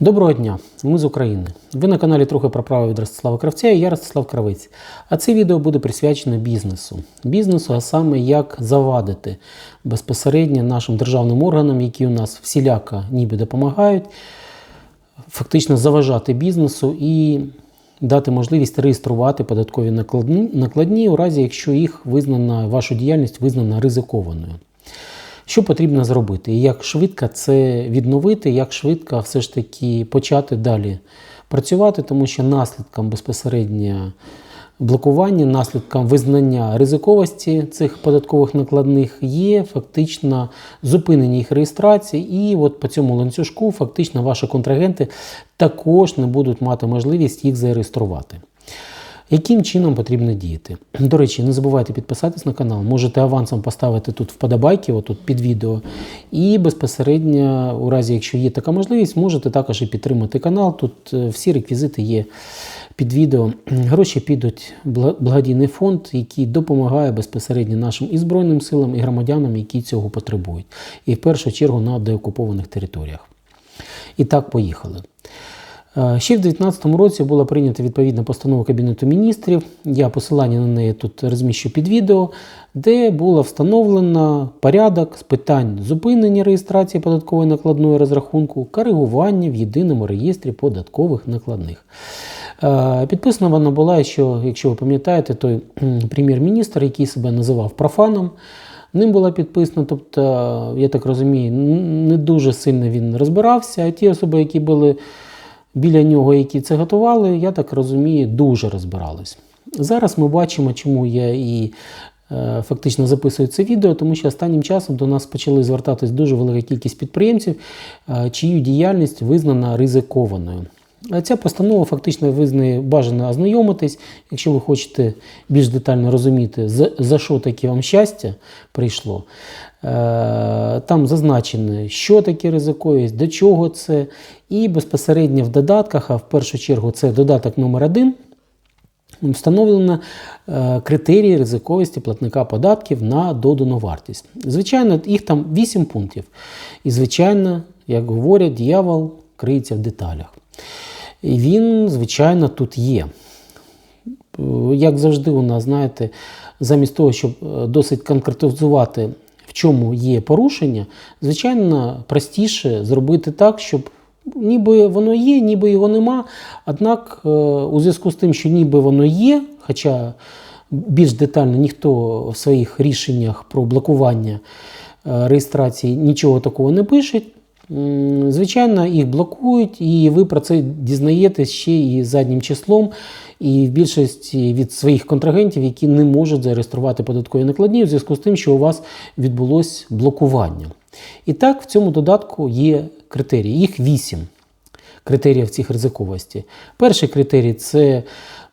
Доброго дня, ми з України. Ви на каналі трохи про право від Ростислава Кравця і я Ростислав Кравець. А це відео буде присвячено бізнесу. Бізнесу, а саме як завадити безпосередньо нашим державним органам, які у нас всіляко ніби допомагають, фактично заважати бізнесу і дати можливість реєструвати податкові накладні, накладні у разі, якщо їх визнана, вашу діяльність визнана ризикованою. Що потрібно зробити? І як швидко це відновити, як швидко все ж таки почати далі працювати, тому що наслідком безпосередньо блокування, наслідком визнання ризиковості цих податкових накладних є фактично зупинення їх реєстрації, і от по цьому ланцюжку фактично ваші контрагенти також не будуть мати можливість їх зареєструвати. Яким чином потрібно діяти? До речі, не забувайте підписатись на канал. Можете авансом поставити тут вподобайки, отут під відео. І безпосередньо, у разі, якщо є така можливість, можете також і підтримати канал. Тут е, всі реквізити є під відео. Гроші підуть благодійний фонд, який допомагає безпосередньо нашим і Збройним силам, і громадянам, які цього потребують. І в першу чергу на деокупованих територіях. І так, поїхали. Е, Ще в 2019 році була прийнята відповідна постанова Кабінету міністрів. Я посилання на неї тут розміщу під відео, де було встановлено порядок з питань зупинення реєстрації податкової накладної розрахунку, коригування в єдиному реєстрі податкових накладних. Е, Підписана вона була, що, якщо ви пам'ятаєте, той прем'єр-міністр, який себе називав профаном, Ним була підписана, тобто, я так розумію, не дуже сильно він розбирався. А ті особи, які були біля нього, які це готували, я так розумію, дуже розбирались. Зараз ми бачимо, чому я і е, фактично записую це відео, тому що останнім часом до нас почали звертатись дуже велика кількість підприємців, е, чию діяльність визнана ризикованою. Ця постанова фактично визнає бажано ознайомитись, якщо ви хочете більш детально розуміти, за, за що таке вам щастя прийшло. Е, Там зазначено, що таке ризиковість, до чого це. І безпосередньо в додатках, а в першу чергу це додаток номер 1 Встановлено е, критерії ризиковості платника податків на додану вартість. Звичайно, їх там 8 пунктів. І, звичайно, як говорять, дьявол криється в деталях. І він, звичайно, тут є. Як завжди, у нас, знаєте, замість того, щоб е, досить конкретизувати, в чому є порушення, звичайно, простіше зробити так, щоб ніби воно є, ніби його нема. Однак, е, у зв'язку з тим, що ніби воно є, хоча більш детально ніхто в своїх рішеннях про блокування е, реєстрації нічого такого не пише. Звичайно, їх блокують, і ви про це дізнаєтесь ще і заднім числом, і в більшості від своїх контрагентів, які не можуть зареєструвати податкові накладні у зв'язку з тим, що у вас відбулось блокування. І так, в цьому додатку є критерії. Їх вісім критеріїв цих ризиковості. Перший критерій це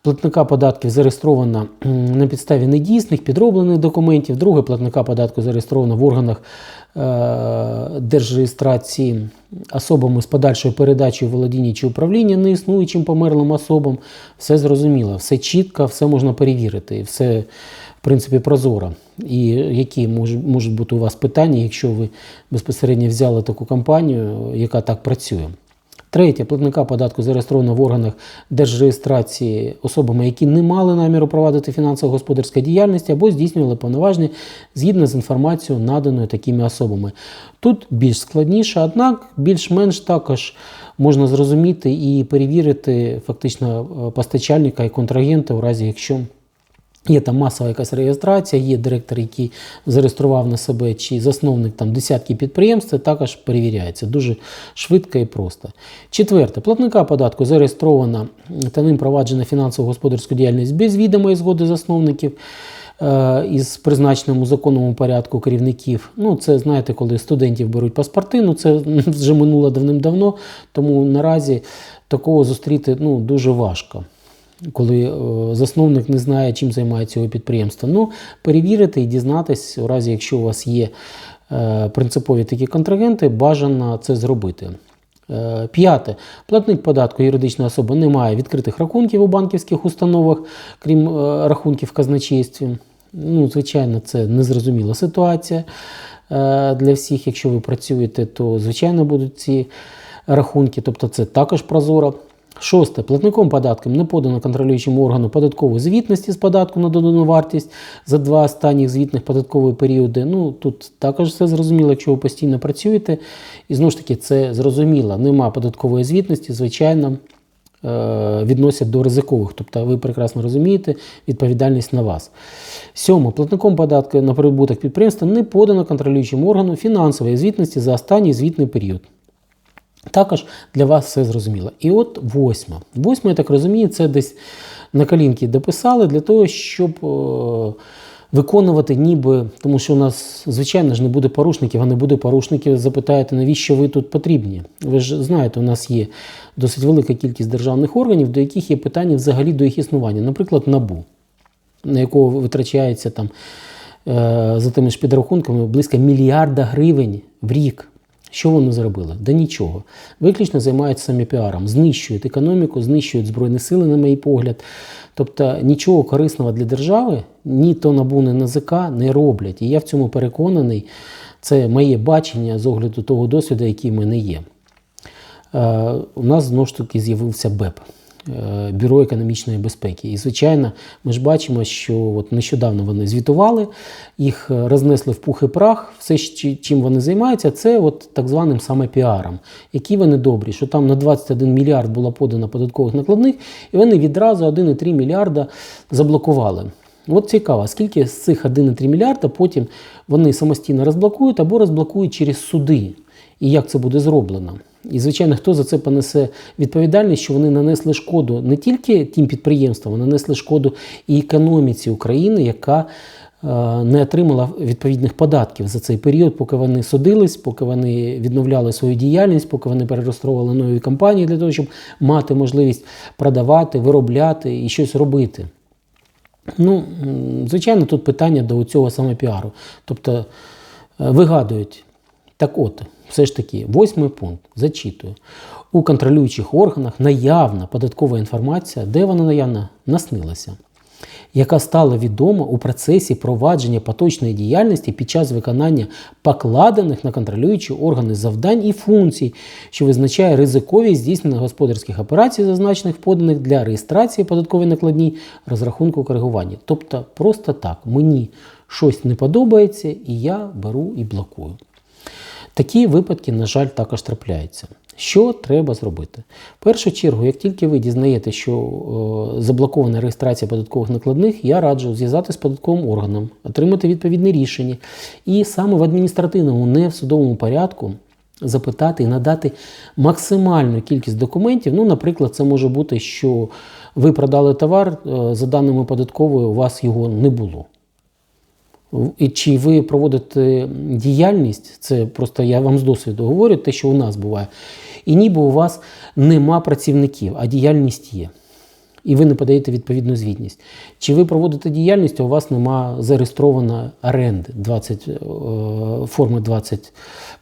платника податків зареєстрована на підставі недійсних, підроблених документів. Друге платника податку зареєстровано в органах е, держреєстрації особами з подальшою передачею володіння чи управління неіснуючим померлим особам. Все зрозуміло, все чітко, все можна перевірити, все в принципі прозоро. І які можуть, бути у вас питання, якщо ви безпосередньо взяли таку компанію, яка так працює. Третє, платника податку зареєстровано в органах держреєстрації особами, які не мали наміру провадити фінансово-господарську діяльність або здійснювали повноваження згідно з інформацією, наданою такими особами. Тут більш складніше, однак більш-менш також можна зрозуміти і перевірити фактично е, постачальника і контрагента у разі, якщо Є там масова якась реєстрація, є директор, який зареєстрував на себе, чи засновник там десятки підприємств, це також перевіряється дуже швидко і просто. Четверте, платника податку зареєстрована та ним проваджена фінансово-господарську діяльність без відомої згоди засновників. е, Із призначеним у законному порядку керівників. Ну, це знаєте, коли студентів беруть паспорти, ну це вже минуло давним-давно, тому наразі такого зустріти ну, дуже важко коли е, засновник не знає, чим займається його підприємство. Ну, перевірити і дізнатись, у разі, якщо у вас є е, принципові такі контрагенти, бажано це зробити. Е, П'яте. Платник податку юридична особа не має відкритих рахунків у банківських установах, крім рахунків в казначействі. Ну, звичайно, це незрозуміла ситуація для всіх. Якщо ви працюєте, то звичайно будуть ці рахунки, тобто це також прозоро. Шосте. Платником податком не подано контролюючому органу податкової звітності з податку на додану вартість за два останніх звітних податкові періоди. Ну тут також все зрозуміло, якщо ви постійно працюєте. І знову ж таки, це зрозуміло. Нема податкової звітності, звичайно, е, відносять до ризикових. Тобто ви прекрасно розумієте, відповідальність на вас. Сьоме. Платником податку на прибуток підприємства не подано контролюючому органу фінансової звітності за останній звітний період. Також для вас все зрозуміло. І от восьма. Восьма, я так розумію, це десь на колінки дописали для того, щоб е, виконувати ніби, тому що у нас, звичайно ж, не буде порушників, а не буде порушників, запитаєте, навіщо ви тут потрібні? Ви ж знаєте, у нас є досить велика кількість державних органів, до яких є питання взагалі до їх існування. Наприклад, НАБУ, на якого витрачається там е, за тими ж підрахунками близько мільярда гривень в рік. Що вони зробили? Да нічого. Виключно займаються самі піаром, знищують економіку, знищують Збройні сили, на мій погляд. Тобто нічого корисного для держави ні то НАБУ, ні НАЗК не роблять. І я в цьому переконаний, це моє бачення з огляду того досвіду, який в мене є. Е, у нас знову ж таки з'явився БЕП. Е, Бюро економічної безпеки. І, звичайно, ми ж бачимо, що от нещодавно вони звітували, їх е, рознесли в пух і прах. Все, чим вони займаються, це от так званим саме піаром. Які вони добрі, що там на 21 мільярд було подано податкових накладних, і вони відразу 1,3 мільярда заблокували. От цікаво, скільки з цих 1,3 мільярда потім вони самостійно розблокують або розблокують через суди. І як це буде зроблено? І, звичайно, хто за це понесе відповідальність, що вони нанесли шкоду не тільки тим підприємствам, а нанесли шкоду і економіці України, яка е, не отримала відповідних податків за цей період, поки вони судились, поки вони відновляли свою діяльність, поки вони перереєстрували нові компанії для того, щоб мати можливість продавати, виробляти і щось робити. Ну, звичайно, тут питання до цього саме піару. Тобто е, вигадують. Так от, все ж таки, восьмий пункт, зачитую. У контролюючих органах наявна податкова інформація, де вона наявна, наснилася, яка стала відома у процесі провадження поточної діяльності під час виконання покладених на контролюючі органи завдань і функцій, що визначає ризиковість здійснення господарських операцій, зазначених поданих для реєстрації податкової накладній розрахунку коригування. Тобто, просто так, мені щось не подобається, і я беру і блокую. Такі випадки, на жаль, також трапляються. Що треба зробити? В першу чергу, як тільки ви дізнаєте, що е, заблокована реєстрація податкових накладних, я раджу зв'язати з податковим органом, отримати відповідне рішення і саме в адміністративному, не в судовому порядку запитати і надати максимальну кількість документів. Ну, наприклад, це може бути, що ви продали товар, е, за даними податкової, у вас його не було. І чи ви проводите діяльність, це просто я вам з досвіду говорю, те, що у нас буває, і ніби у вас нема працівників, а діяльність є. І ви не подаєте відповідну звітність. Чи ви проводите діяльність, а у вас нема зареєстровано оренди 20, е, форми 20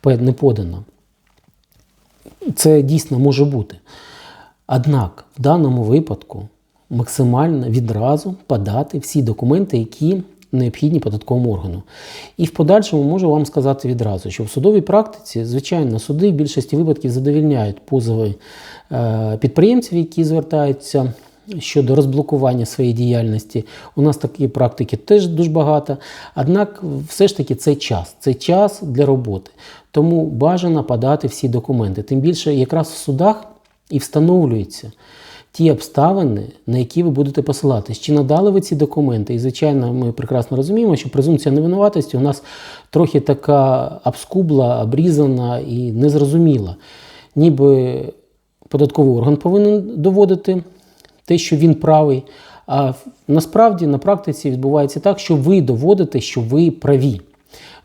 не подано. Це дійсно може бути. Однак в даному випадку максимально відразу подати всі документи, які необхідні податковому органу. І в подальшому можу вам сказати відразу, що в судовій практиці, звичайно, суди в більшості випадків задовільняють позови е, підприємців, які звертаються. Щодо розблокування своєї діяльності, у нас такі практики теж дуже багато. Однак, все ж таки, це час, це час для роботи. Тому бажано подати всі документи. Тим більше, якраз в судах і встановлюється ті обставини, на які ви будете посилатись. Чи надали ви ці документи? І, звичайно, ми прекрасно розуміємо, що презумпція невинуватості у нас трохи така обскубла, обрізана і незрозуміла. Ніби податковий орган повинен доводити те, що він правий. А насправді на практиці відбувається так, що ви доводите, що ви праві.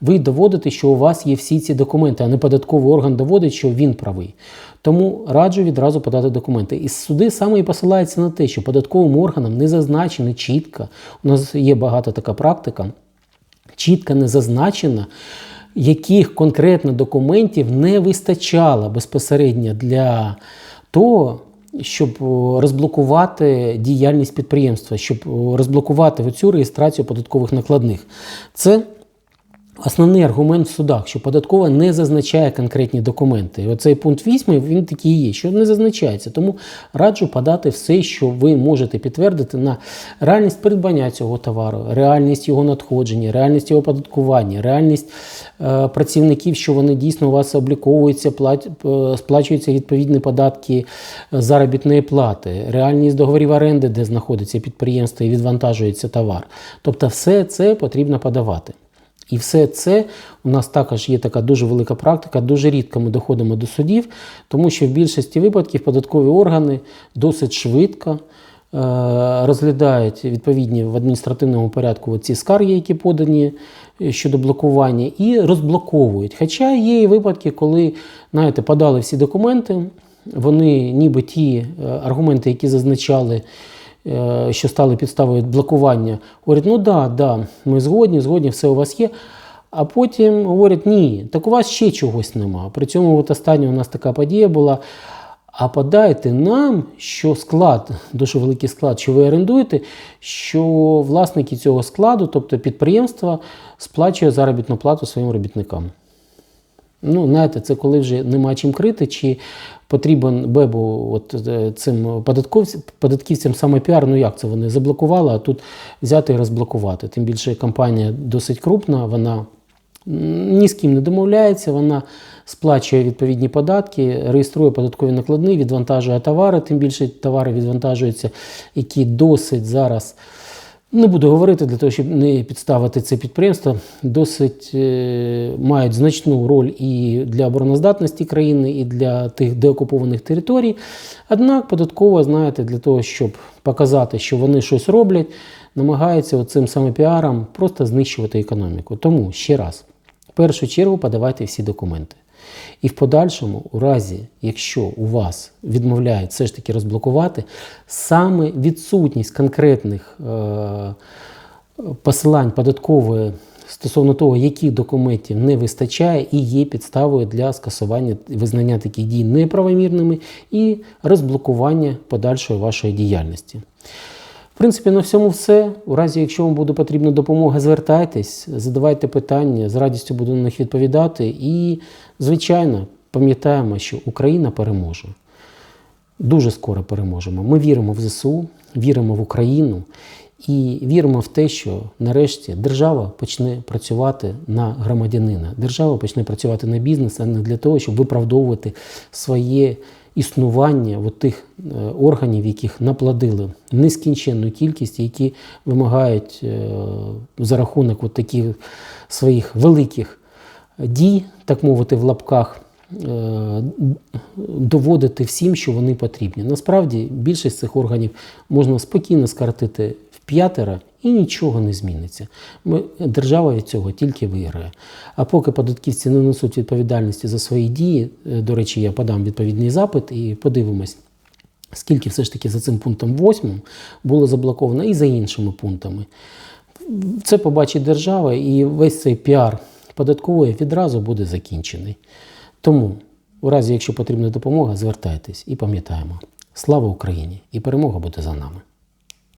Ви доводите, що у вас є всі ці документи, а не податковий орган доводить, що він правий. Тому раджу відразу подати документи. І суди саме і посилаються на те, що податковим органам не зазначено чітко. У нас є багата така практика, чітко не зазначено, яких конкретно документів не вистачало безпосередньо для того, щоб розблокувати діяльність підприємства, щоб розблокувати цю реєстрацію податкових накладних. Це Основний аргумент в судах, що податкова не зазначає конкретні документи. Оцей пункт 8, він такий є, що не зазначається. Тому раджу подати все, що ви можете підтвердити на реальність придбання цього товару, реальність його надходження, реальність його оподаткування, реальність е, працівників, що вони дійсно у вас обліковуються, плат, е, сплачуються відповідні податки е, заробітної плати, реальність договорів оренди, де знаходиться підприємство і відвантажується товар. Тобто, все це потрібно подавати. І все це у нас також є така дуже велика практика. Дуже рідко ми доходимо до судів, тому що в більшості випадків податкові органи досить швидко е, розглядають відповідні в адміністративному порядку ці скарги, які подані е, щодо блокування, і розблоковують. Хоча є і випадки, коли знаєте, подали всі документи, вони ніби ті е, аргументи, які зазначали. Е, Що стали підставою блокування, говорять, ну да, да, ми згодні, згодні, все у вас є. А потім говорять, ні, так у вас ще чогось нема. При цьому от остання у нас така подія була. А подайте нам, що склад, дуже великий склад, що ви орендуєте, що власники цього складу, тобто підприємства, сплачує заробітну плату своїм робітникам. Ну, знаєте, це коли вже нема чим крити, чи потрібен Бебу от е, цим податковцям, податківцям саме піар, ну як це вони заблокували, а тут взяти і розблокувати. Тим більше компанія досить крупна, вона ні з ким не домовляється, вона сплачує відповідні податки, реєструє податкові накладні, відвантажує товари, тим більше товари відвантажуються, які досить зараз. Не буду говорити для того, щоб не підставити це підприємство. Досить е, мають значну роль і для обороноздатності країни, і для тих деокупованих територій. Однак податково, знаєте, для того, щоб показати, що вони щось роблять, намагаються цим саме піаром просто знищувати економіку. Тому ще раз, в першу чергу подавайте всі документи. І в подальшому, у разі, якщо у вас відмовляють все ж таки розблокувати, саме відсутність конкретних е, посилань податкової стосовно того, яких документів не вистачає, і є підставою для скасування визнання таких дій неправомірними і розблокування подальшої вашої діяльності. Принципі, на всьому все. У разі, якщо вам буде потрібна допомога, звертайтесь, задавайте питання, з радістю буду на них відповідати. І, звичайно, пам'ятаємо, що Україна переможе. Дуже скоро переможемо. Ми віримо в ЗСУ, віримо в Україну і віримо в те, що нарешті держава почне працювати на громадянина. Держава почне працювати на бізнес, а не для того, щоб виправдовувати своє існування от тих е, органів, яких наплодили нескінченну кількість, які вимагають е, за рахунок от таких своїх великих дій, так мовити, в лапках. е, Доводити всім, що вони потрібні. Насправді більшість цих органів можна спокійно скоротити п'ятеро і нічого не зміниться. Ми, держава від цього тільки виграє. А поки податківці не несуть відповідальності за свої дії, е, до речі, я подам відповідний запит і подивимось, скільки все ж таки за цим пунктом 8 було заблоковано і за іншими пунктами. Це побачить держава, і весь цей піар податкової відразу буде закінчений. Тому, у разі, якщо потрібна допомога, звертайтесь і пам'ятаємо. Слава Україні! І перемога буде за нами!